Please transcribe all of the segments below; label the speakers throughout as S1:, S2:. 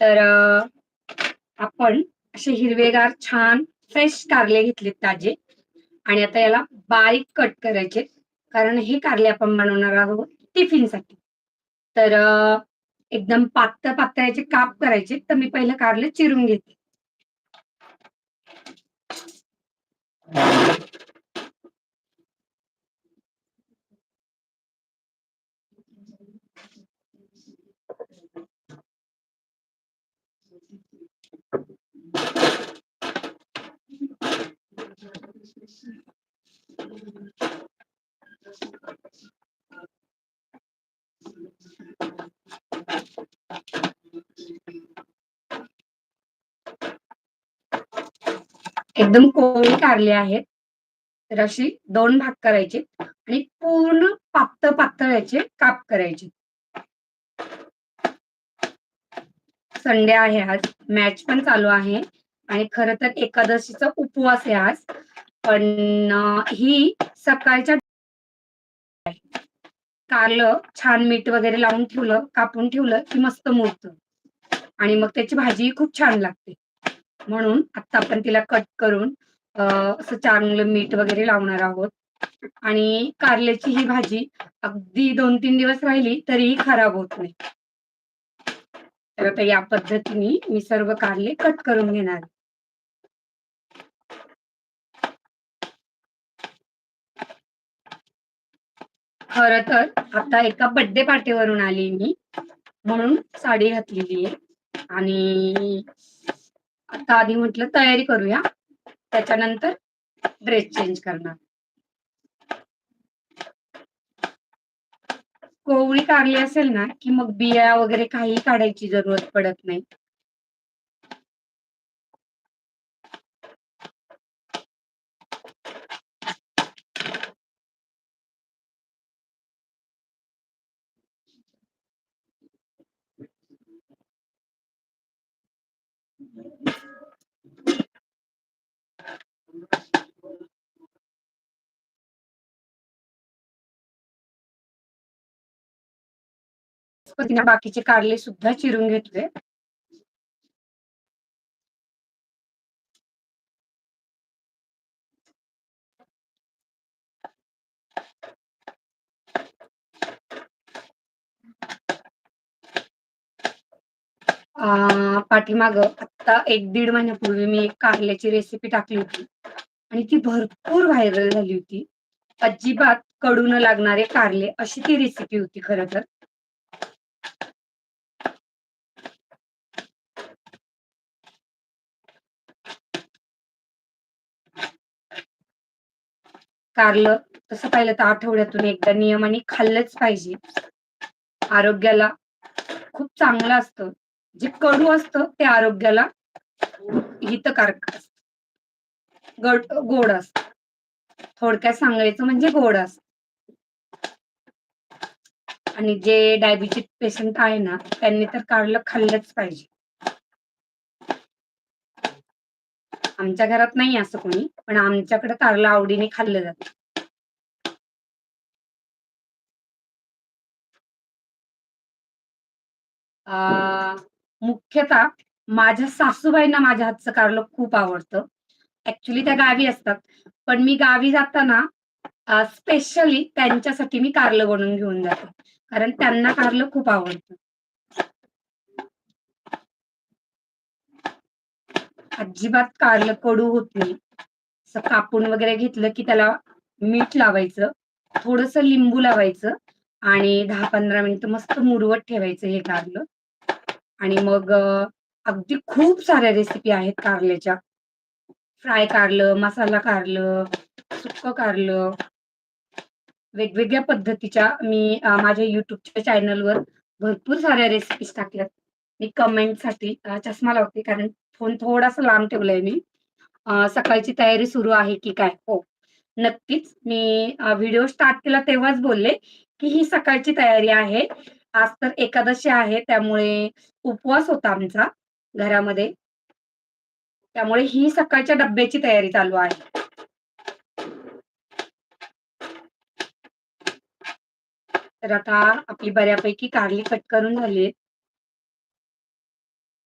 S1: तर आपण असे हिरवेगार छान फ्रेश कारले घेतलेत ताजे. आणि आता याला बारीक कट करायचे. कारण हे कारले आपण बनवणार आहोत टिफिनसाठी तर एकदम पातळ पातळ याचे काप करायचे. तर मी पहिलं कारले चिरून घेते. एकदम कोळी कारले आहेत. तर अशी दोन भाग करायचे आणि पूर्ण पातळ पातळ याचे काप करायचे. संडे आहे आज मॅच पण चालू आहे आणि खर तर एकादशीचा उपवास आहे आज. पण ही सकाळच्या कारलं छान मीठ वगैरे लावून ठेवलं कापून ठेवलं की मस्त मुरतं. आणि मग त्याची भाजी खूप छान लागते. म्हणून आता आपण तिला कट करून असं चांगलं मीठ वगैरे लावणार आहोत. आणि कारल्याची ही भाजी अगदी दोन तीन दिवस राहिली तरीही खराब होत नाही. तर आता या पद्धतीने मी सर्व कारले कट करून घेणार खर तर आता एका बर्थडे पार्टीवरून आली मी. म्हणून साडी घातलेली आहे. आणि आता आधी म्हटलं तयारी करूया. त्याच्यानंतर ड्रेस चेंज करणार. कोवळी काढली असेल ना की मग बिया वगैरे काही काढायची जरूरत पडत नाही. पद्धतीने बाकीचे कारले सुद्धा चिरून घेतले. पाठीमाग आता एक दीड महिन्यापूर्वी मी एक कारल्याची रेसिपी टाकली होती. आणि ती भरपूर व्हायरल झाली होती. अजिबात कडू न लागणारे कारले अशी ती रेसिपी होती खर तर. कारलं तसं पाहिलं तर आठवड्यातून एकदा नियमाने खाल्लंच पाहिजे. आरोग्याला खूप चांगलं असतं. जे कडू असतं ते आरोग्याला हितकारक असत. गड गोड असत. थोडक्यात सांगायचं म्हणजे गोड असत. आणि जे डायबिटीज पेशंट आहे ना त्यांनी तर कारलं खाल्लंच पाहिजे. आमच्या घरात नाही असं कोणी पण आमच्याकडे कारलं आवडीने खाल्लं जातं. मुख्यतः माझ्या सासूबाईंना माझ्या हातचं कारलं खूप आवडतं. ऍक्च्युली त्या गावी असतात. पण मी गावी जाताना स्पेशली त्यांच्यासाठी मी कारलं बनवून घेऊन जाते. कारण त्यांना कारलं खूप आवडतं. अजिबात कारलं कडू होत नाही. असं कापून वगैरे घेतलं की त्याला मीठ लावायचं थोडस लिंबू लावायचं आणि दहा पंधरा मिनिटं मस्त मुरवत ठेवायचं हे कारलं. आणि मग अगदी खूप साऱ्या रेसिपी आहेत कारल्याच्या. फ्राय कारलं मसाला कारलं सुक्क कारलं. वेगवेगळ्या पद्धतीच्या मी माझ्या युट्यूबच्या चॅनलवर भरपूर साऱ्या रेसिपीज टाकल्यात. मी कमेंटसाठी चष्मा लावते कारण फोन थोडासा लांब ठेवलाय मी. सकाळची तयारी सुरू आहे की काय? हो. नक्कीच मी व्हिडिओ स्टार्ट केला तेव्हाच बोलले की ही सकाळची तयारी आहे. आज तर एकादशी आहे त्यामुळे उपवास होता आमचा घरामध्ये. त्यामुळे ही सकाळच्या डब्याची तयारी चालू आहे. तर आता आपली बऱ्यापैकी कारली कट करून झाली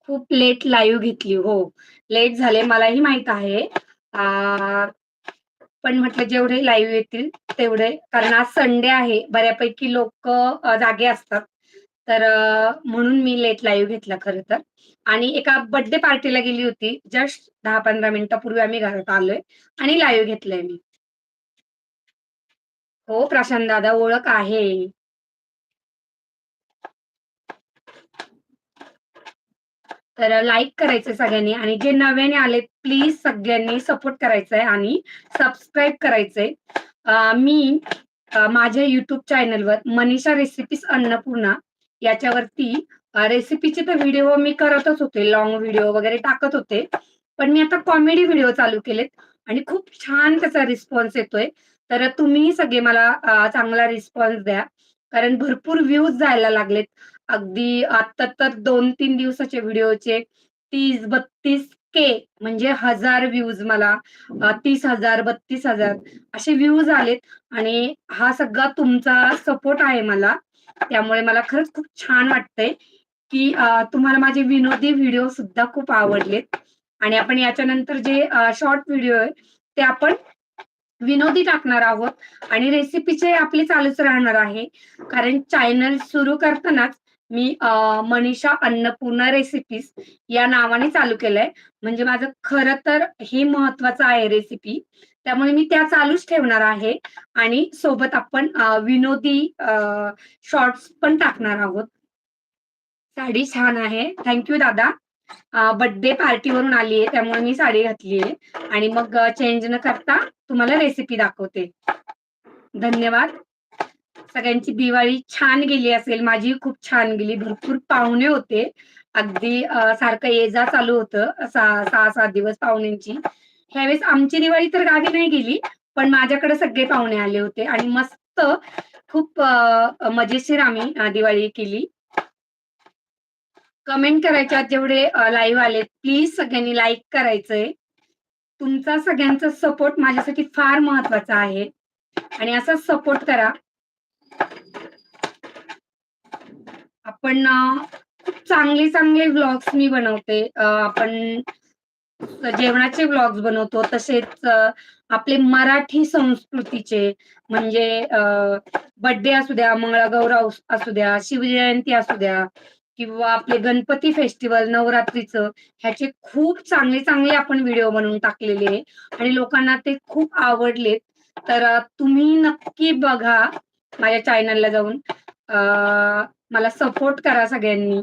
S1: खूप लेट लाईव्ह घेतली. हो, लेट झाले मलाही माहीत आहे. पण म्हटलं जेवढे लाईव्ह येतील तेवढे कारण आज संडे आहे. बऱ्यापैकी लोक जागे असतात. तर म्हणून मी लेट लाईव्ह घेतला खरं तर. आणि एका बर्थडे पार्टीला गेली होती. जस्ट 10-15 मिनिटापूर्वी आम्ही घरात आलोय आणि लाईव्ह घेतलंय मी. हो, प्रशांत दादा ओळख आहे. तर लाईक करायचंय सगळ्यांनी आणि जे नव्याने आले प्लीज सगळ्यांनी सपोर्ट करायचा आहे आणि सबस्क्राईब करायचंय. मी माझ्या युट्यूब चॅनलवर मनीषा रेसिपीज अन्नपूर्णा याच्यावरती रेसिपीचे तर व्हिडिओ मी करतच होते. लॉंग व्हिडिओ वगैरे टाकत होते. पण मी आता कॉमेडी व्हिडिओ चालू केलेत आणि खूप छान त्याचा रिस्पॉन्स येतोय. तर तुम्ही सगळे मला चांगला रिस्पॉन्स द्या. कारण भरपूर व्ह्यूज जायला लागलेत. अगदी आता तर 2-3 दिवसाचे व्हिडिओचे 30-32 के म्हणजे हजार व्ह्यूज मला तीस हजार बत्तीस हजार असे व्ह्यूज आलेत आणि हा सगळा तुमचा सपोर्ट आहे मला. त्यामुळे मला खरंच खूप छान वाटतंय, की तुम्हाला माझे विनोदी व्हिडिओ सुद्धा खूप आवडलेत आणि आपण याच्यानंतर जे शॉर्ट व्हिडिओ आहे ते आपण विनोदी टाकणार आहोत आणि रेसिपीचे आपली चालूच राहणार आहे. कारण चॅनल सुरू करतानाच मी मनीषा अन्नपूर्णा रेसिपीज या नावाने चालू केलंय. म्हणजे माझं खरं तर हे महत्वाचं आहे रेसिपी. त्यामुळे मी त्या चालूच ठेवणार आहे आणि सोबत आपण विनोदी शॉर्ट्स पण टाकणार आहोत. साडी छान आहे. थँक यू दादा. बर्थडे पार्टीवरून आलीये त्यामुळे मी साडी घातलीये आणि मग चेंज न करता तुम्हाला रेसिपी दाखवते. धन्यवाद. सगळ्यांची दिवाळी छान गेली असेल. माझी खूप छान गेली. भरपूर पाहुणे होते. अगदी सारखं ये-जा चालू होतं. 6-6 दिवस पाहुण्यांची. ह्यावेळेस आमची दिवाळी तर गावी नाही गेली, पण माझ्याकडे सगळे पाहुणे आले होते आणि मस्त खूप मजेशीर आम्ही दिवाळी केली. कमेंट करायच्या जेवढे लाईव्ह आले प्लीज सगळ्यांनी लाईक करायचंय. तुमचा सगळ्यांचा सपोर्ट माझ्यासाठी फार महत्त्वाचा आहे आणि असा सपोर्ट करा. आपण खूप चांगले-चांगले व्लॉग्स मी बनवते. आपण जेवणाचे व्लॉग्स बनवतो. तसेच आपले मराठी संस्कृतीचे म्हणजे बर्थडे असू द्या, मंगळागौर असू द्या, शिवजयंती असू द्या किंवा आपले गणपती फेस्टिवल नवरात्रीचं ह्याचे खूप चांगले-चांगले आपण व्हिडिओ बनवून टाकलेले आहे आणि लोकांना ते खूप आवडलेत. तर तुम्ही नक्की बघा माझ्या चॅनलला जाऊन. अ, मला सपोर्ट करा सगळ्यांनी.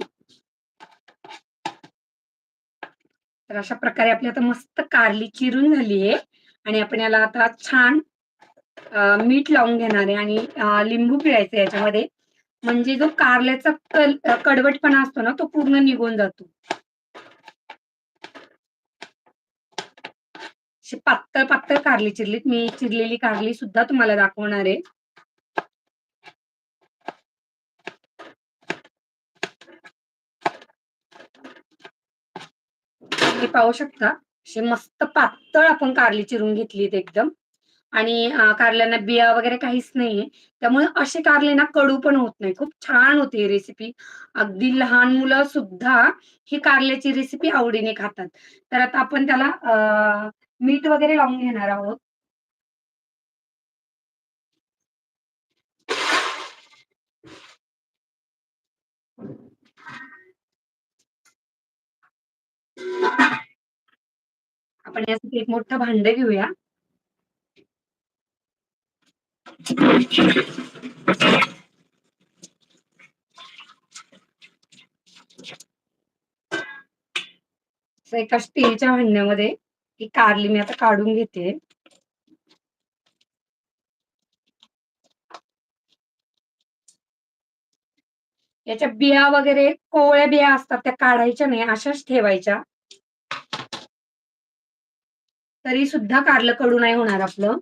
S1: तर अशा प्रकारे आपली आता मस्त कारली चिरून झाली आहे आणि आपण याला आता छान मीठ लावून घेणार आहे आणि लिंबू पिळायचं याच्यामध्ये. म्हणजे जो कारल्याचा कल कडवटपणा असतो ना, तो पूर्ण निघून जातो. पातळ-पातळ कारली चिरलीत. मी चिरलेली कारली सुद्धा तुम्हाला दाखवणार आहे. तुम्ही पाहू शकता. अशी मस्त पातळ आपण कारली चिरून घेतलीत एकदम आणि कारल्यांना बिया वगैरे काहीच नाहीये. त्यामुळे असे कारले ना कडू पण होत नाही. खूप छान होते ही रेसिपी. अगदी लहान मुलं सुद्धा ही कारल्याची रेसिपी आवडीने खातात. तर आता आपण त्याला मीठ वगैरे लावून घेणार आहोत. आपण यासाठी एक मोठं भांड घेऊया. एका स्टीलच्या भांड्यामध्ये ही कारली मी आता काढून घेते. याच्या बिया वगैरे कोवळ्या बिया असतात त्या काढायच्या नाही, अशाच ठेवायच्या. तरी सुद्धा कारलं कडू नाही होणार आपलं.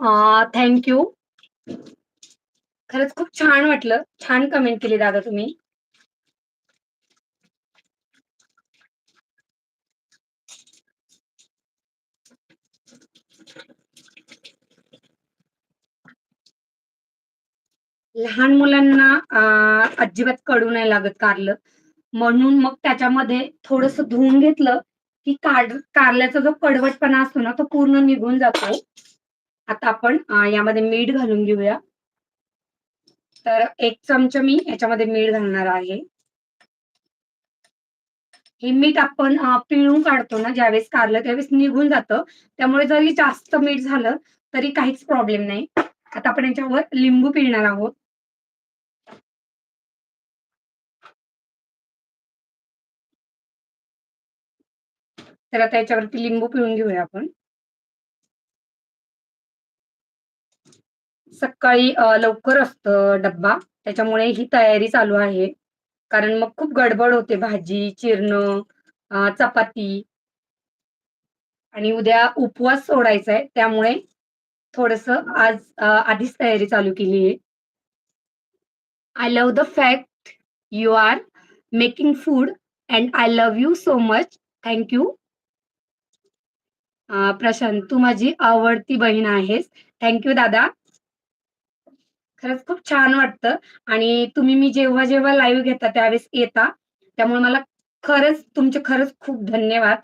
S1: Thank you thank you. खरंच खूप छान वाटलं. छान कमेंट केली दादा तुम्ही. लहान मुलांना अजिबात कडू नाही लागत कारलं. म्हणून मग त्याच्यामध्ये थोडंसं धुवून घेतलं, की कार कारल्याचा जो कडवटपणा असतो ना, तो पूर्ण निघून जातो. आता आपण यामध्ये मीठ घालून घेऊया. तर एक चमचा मी याच्यामध्ये मीठ घालणार आहे. हे मीठ आपण पिळून काढतो ना ज्यावेळेस कारलं त्यावेळेस निघून जातं. त्यामुळे जरी जास्त मीठ झालं, तरी काहीच प्रॉब्लेम नाही. आता आपण याच्यावर लिंबू पिळणार आहोत. तर आता याच्यावरती लिंबू पिळून घेऊया आपण. सकाळी लवकर असतं डब्बा, त्याच्यामुळे ही तयारी चालू आहे. कारण मग खूप गडबड होते भाजी चिरणं, चपाती. आणि उद्या उपवास सोडायचा आहे, त्यामुळे थोडस आज आधीच तयारी चालू केली आहे. I love the fact you are making food and I love you so much. Thank you. Prashant, तू माझी आवडती बहीण आहेस. थँक यू दादा. खरंच खूप छान वाटतं आणि तुम्ही मी जेव्हा-जेव्हा लाईव्ह घेता त्यावेळेस येता. त्यामुळे मला खरंच तुमचे खरंच खूप धन्यवाद.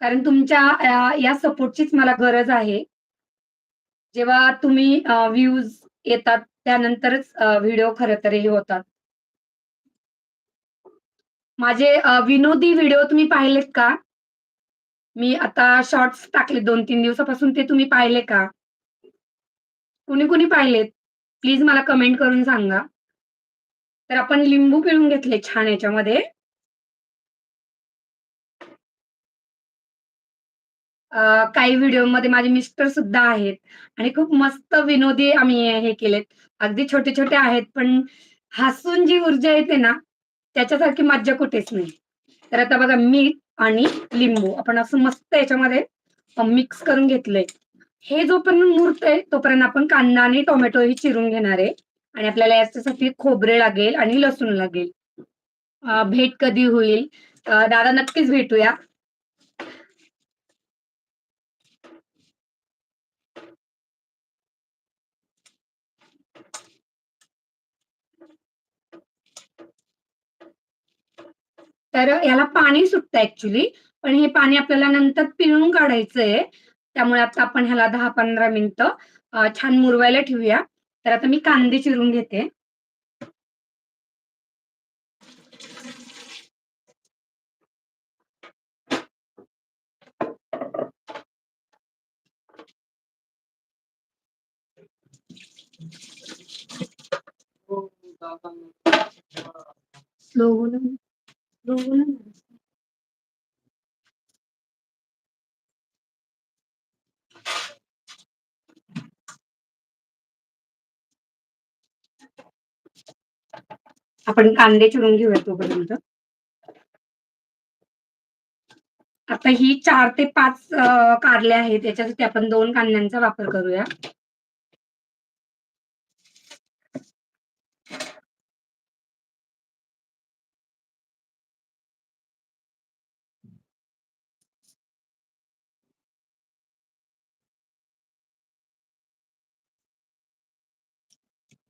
S1: कारण तुमच्या या सपोर्टचीच मला गरज आहे. जेव्हा तुम्ही व्ह्यूज येतात त्यानंतरच व्हिडिओ खरं तर हे होतात. माझे विनोदी व्हिडिओ तुम्ही पाहिलेत का? मी आता शॉर्ट्स टाकले 2-3 दिवसापासून ते तुम्ही पाहिले का? कुणी-कुणी पाहिलेत? प्लीज मला कमेंट करून सांगा. तर आपण लिंबू पिळून घेतले छान याच्यामध्ये. काही व्हिडिओमध्ये माझे मिस्टर सुद्धा आहेत आणि खूप मस्त विनोदी आम्ही हे केलेत. अगदी छोटे-छोटे आहेत, पण हसून जी ऊर्जा येते ना, त्याच्यासारखी मज्जा कुठेच नाही. तर आता बघा मीठ आणि लिंबू आपण असं मस्त याच्यामध्ये मिक्स करून घेतलंय. हे जोपर्यंत मुरतंय तोपर्यंत आपण कांदा आणि टोमॅटोही चिरून घेणार आहे आणि आपल्याला याच्यासाठी खोबरे लागेल आणि लसूण लागेल. भेट कधी होईल? दादा नक्कीच भेटूया. तर अ, ह्याला पाणी सुटतं ॲक्चुअली, पण हे पाणी आपल्याला नंतर पिळून काढायचंय. त्यामुळे आता आपण ह्याला 10-15 मिनिटं अ, छान मुरवायला ठेवूया. तर आता मी कांदे चिरून घेते. स्लो ना. आपण कांदे चिरून घेऊया तोपर्यंत. आता ही चार ते पाच कारले आहेत. याच्यासाठी आपण दोन कांद्यांचा वापर करूया.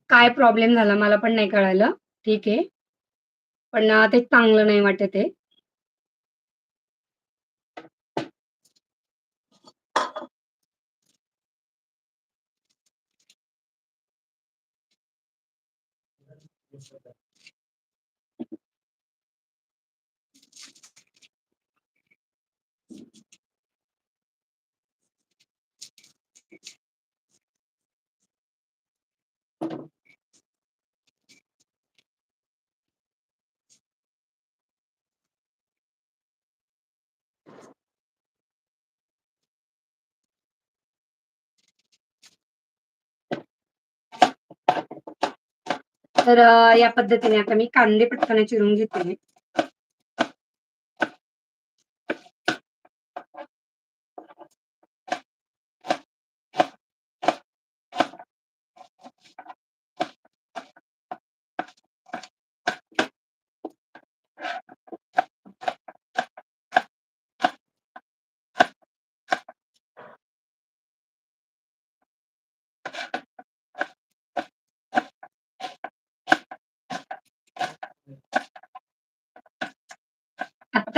S1: काय प्रॉब्लेम झाला मला पण नाही कळालं. ठीक आहे. पण ते चांगलं नाही वाटत आहे. तर या पद्धतीने आता मी कांदे पटकन चिरून घेते.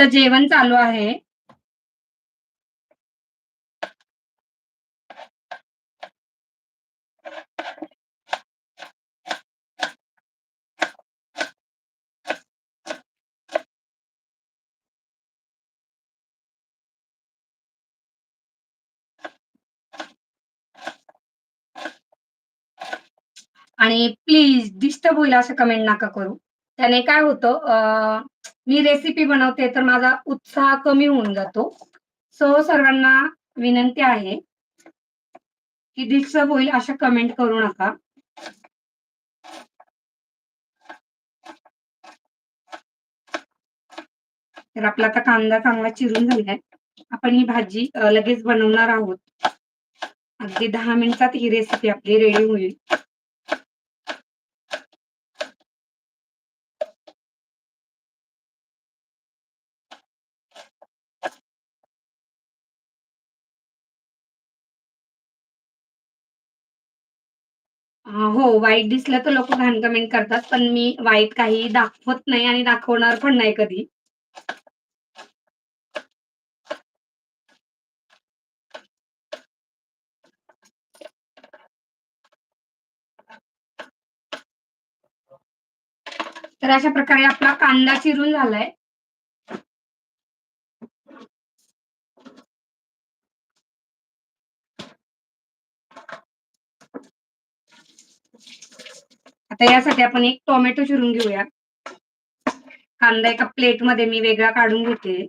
S1: आता जेवण चालू आहे. आणि प्लीज डिस्टर्ब होईल असं कमेंट नका करू. त्याने काय होतं मी रेसिपी बनवते तर माझा उत्साह कमी होऊन जातो. सो सर्वांना विनंती आहे की डिस्टर्ब होईल अशा कमेंट करू नका. तर आपला आता कांदा चांगला चिरून झालाय. आपण ही भाजी लगेच बनवणार आहोत. अगदी दहा मिनिटात ही रेसिपी आपली रेडी होईल. हो वाईट दिसलं तर लोक घाण कमेंट करतात पण मी वाईट काही दाखवत नाही आणि दाखवणार पण नाही कधी. तर अशा प्रकारे आपला कांदा चिरून झालाय. आता यासाठी आपण एक टोमॅटो चिरून घेऊया. कांदा एका प्लेटमध्ये मी वेगळा काढून घेते.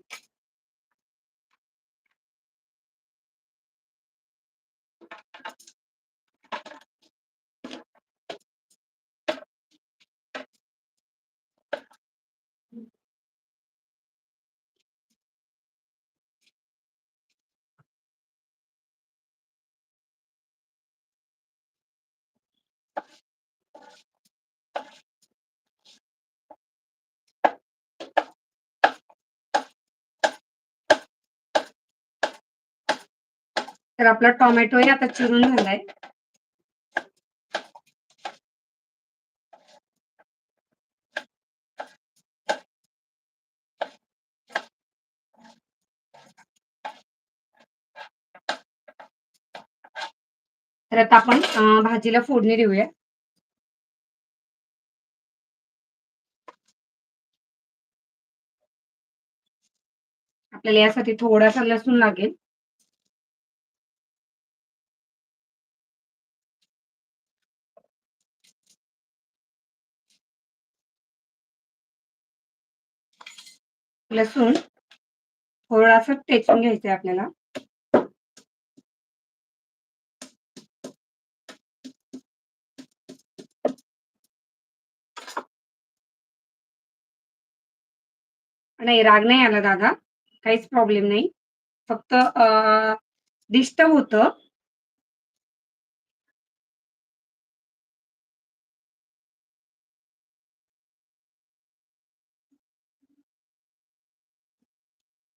S1: तर आपला टोमॅटोही आता चिरून झालाय. तर आता आपण भाजीला फोडणी देऊया. आपल्याला यासाठी थोडासा लसूण लागेल. लसूण थोडासा टेचून घ्यायचंय आपल्याला. नाही राग नाही आला दादा. काहीच प्रॉब्लेम नाही. फक्त डिस्टर्ब होतं.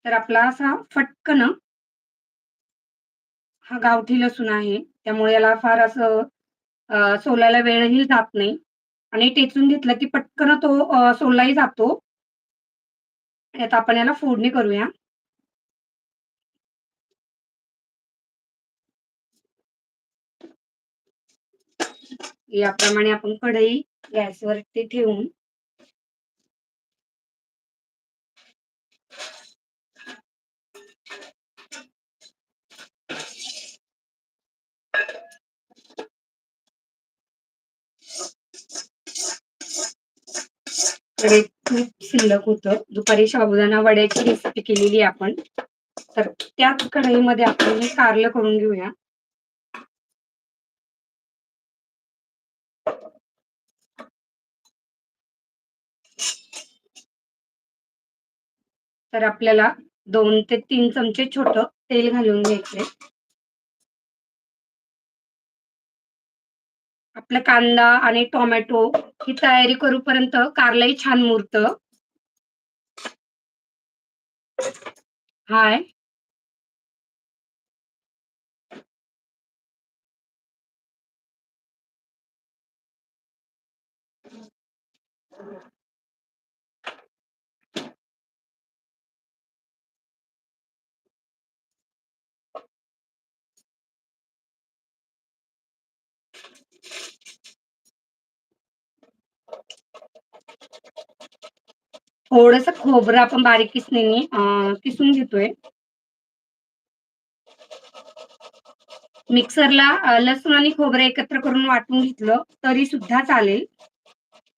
S1: तर आपला असा फटकन हा गावठी लसूण आहे. त्यामुळे याला फार असं सोलायला वेळही जात नाही. आणि टेचून घेतलं की पटकन तो सोललाही जातो. आता आपण याला फोडणी करूया. याप्रमाणे आपण कढई गॅसवरती ठेवून कडे खूप शिल्लक होतं. दुपारी साबुदाणा वड्याची रेसिपी केलेली आपण. तर त्याच कढईमध्ये आपण हे कारलं करून घेऊया. तर आपल्याला दोन ते तीन चमचे छोट तेल घालून घ्यायचे आपला कांदा आणि टोमॅटो ही तयारी करूपर्यंत कारलाही छान मुरत. हाय. थोडस खोबरं आपण बारीक किसणीने किसून घेतोय. मिक्सरला लसूण आणि खोबरं एकत्र करून वाटून घेतलं तरी सुद्धा चालेल.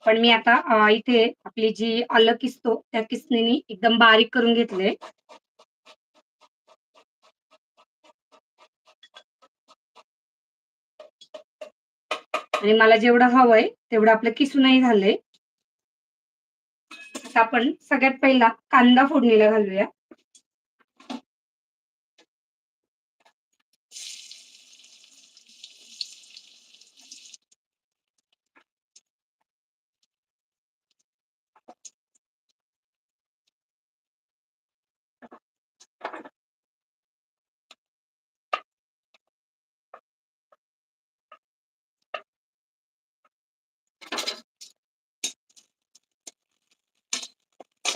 S1: पण मी आता इथे आपली जी आलं किसतो त्या किसणीने एकदम बारीक करून घेतले आणि मला जेवढं हवंय तेवढं आपलं किसूनही झालंय. आपण सगळ्यात पहिला कांदा फोडणीला घालूया.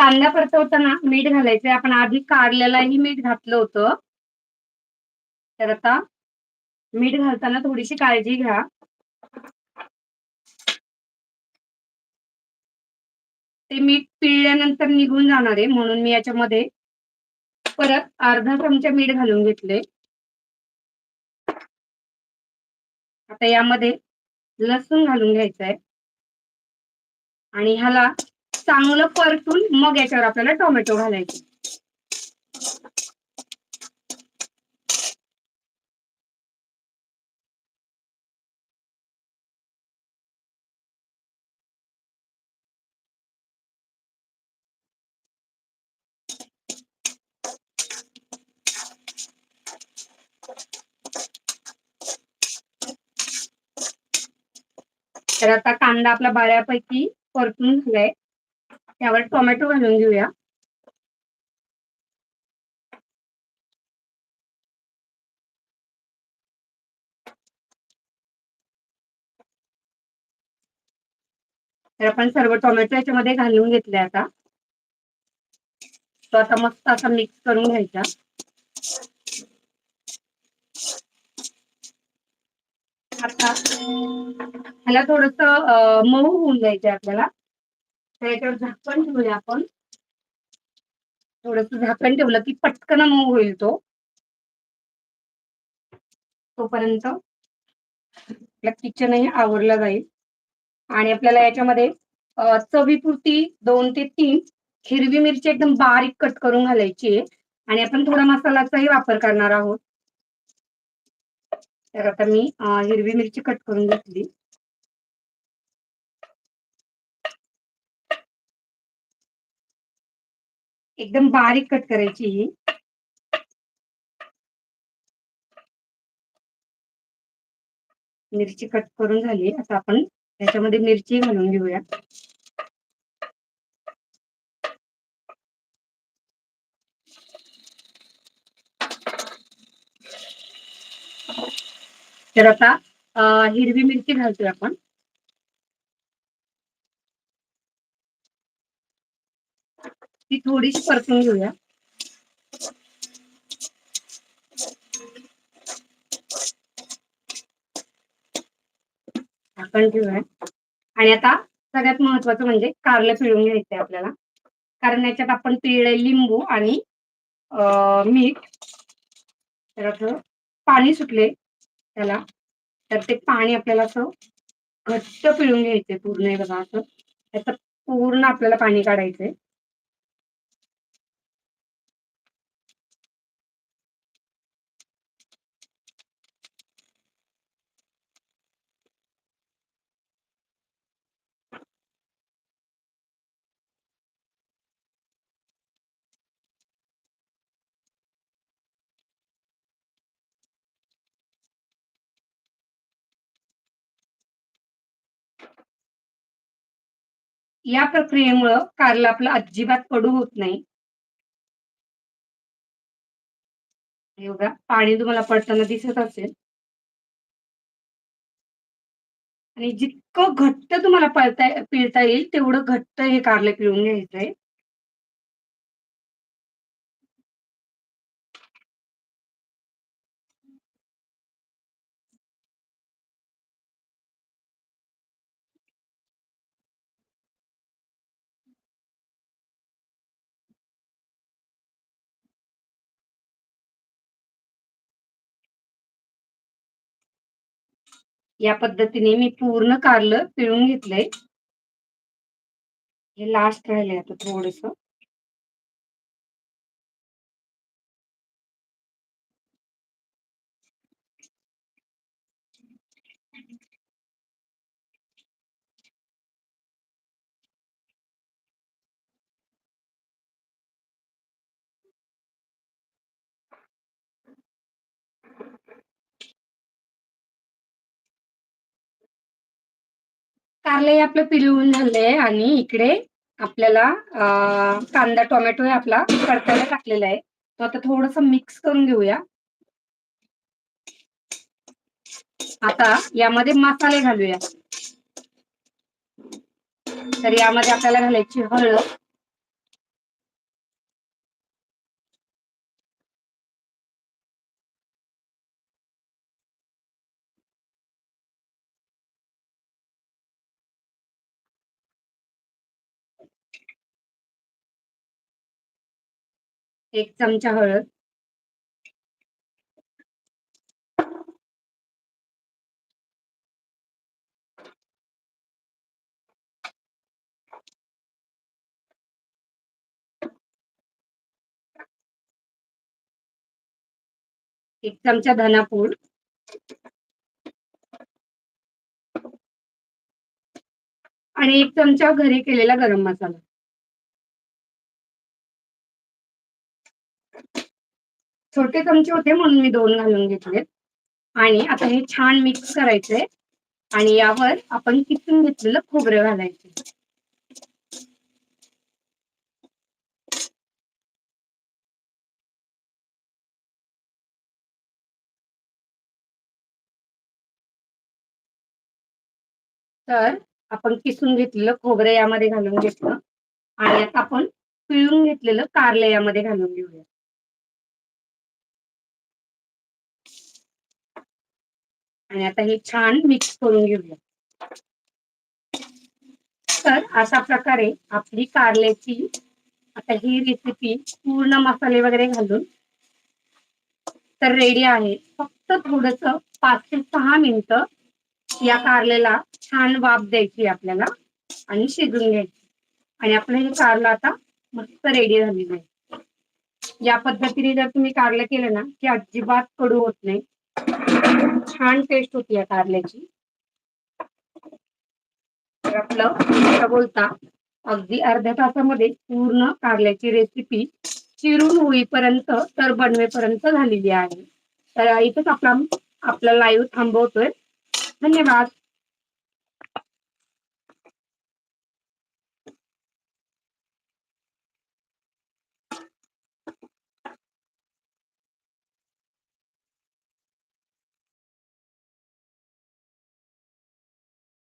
S1: कांदा परतवताना मीठ घालायचंय. आपण आधी कारल्यालाही मीठ घातलं होतं. तर आता मीठ घालताना थोडीशी काळजी घ्या. ते मीठ पिळल्यानंतर निघून जाणार आहे म्हणून मी याच्यामध्ये परत अर्धा चमचा मीठ घालून घेतले आता यामध्ये लसूण घालून घ्यायचं आहे आणि ह्याला चांगलं परतून मग याच्यावर आपल्याला टोमॅटो घालायचे. तर आता कांदा आपला बऱ्यापैकी परतून झालाय. त्यावर टोमॅटो घालून घेऊया. तर आपण सर्व टोमॅटो याच्यामध्ये घालून घेतले आता. तो आता मस्त असा मिक्स करून घ्यायचा. आता ह्याला थोडस मऊ होऊन जायचं आपल्याला. तर याच्यावर झाकण ठेवूया आपण. थोडस झाकण ठेवलं की पटकन मऊ होईल तो. तोपर्यंत आपल्या किचनही आवरला जाईल. आणि आपल्याला याच्यामध्ये चवीपुरती दोन ते तीन हिरवी मिरची एकदम बारीक कट करून घालायची आहे. आणि आपण थोडा मसाल्याचाही वापर करणार आहोत. तर आता मी हिरवी मिरची कट करून घेतली. एकदम बारीक कट करायची ही. मिरची कट करून झाली. आता आपण त्याच्यामध्ये मिरची घालून घेऊया. तर आता हिरवी मिरची घालतोय आपण. ती थोडीशी परतून घेऊया. आपण ठेवूया आणि आता सगळ्यात महत्वाचं म्हणजे कारलं पिळून घ्यायचंय आपल्याला. कारण याच्यात आपण पिळले लिंबू आणि मीठ. तर पाणी सुटले त्याला. तर ते पाणी आपल्याला असं घट्ट पिळून घ्यायचंय पूर्ण बघा असं. त्याचं पूर्ण आपल्याला पाणी काढायचंय. या प्रक्रियेमुळं कारला आपलं अजिबात कडू होत नाही. एवढा पाणी तुम्हाला पडताना दिसत असेल. आणि जितकं घट्ट तुम्हाला पळता पिळता येईल तेवढं घट्ट हे कारले पिळून घ्यायचंय. या पद्धतीने मी पूर्ण कारलं पिळून घेतलंय. हे लास्ट राहिले आता थोडस. कारले आपलं पिळून झालंय आणि इकडे आपल्याला कांदा टोमॅटो हे आपला परतायला टाकलेला आहे. तो आता थोडस मिक्स करून घेऊया. आता यामध्ये मसाले घालूया. तर यामध्ये आपल्याला घालायची हळद. एक चमचा हळद. एक चमचा धनापूड. आणि एक चमचा घरी केलेला गरम मसाला. छोटे चमचे होते म्हणून मी दोन घालून घेतले आणि आता हे छान मिक्स करायचंय. आणि यावर आपण किसून घेतलेलं खोबरं घालायचं. तर आपण किसून घेतलेलं खोबरं यामध्ये घालून घेतलं. आणि आता आपण पिळून घेतलेलं कारलं यामध्ये घालून घेऊया. आणि आता हे छान मिक्स करून घेऊया. तर अशा प्रकारे आपली कारल्याची आता ही रेसिपी पूर्ण मसाले वगैरे घालून तर रेडी आहे. फक्त थोडस पाच ते सहा मिनिटं या कारलेला छान वाफ द्यायची आपल्याला आणि शिजून घ्यायची. आणि आपलं हे कारलं आता मस्त रेडी झालेलं आहे. या पद्धतीने जर तुम्ही कारलं केलं ना की अजिबात कडू होत नाही. छान टेस्ट होती या कारल्याची. तर आपलं बोलता बोलता अगदी अर्ध्या तासामध्ये पूर्ण कारल्याची रेसिपी चिरून होईपर्यंत तर बनवेपर्यंत झालेली आहे. तर इथंच आपला आपला लाईव्ह थांबवतोय. धन्यवाद.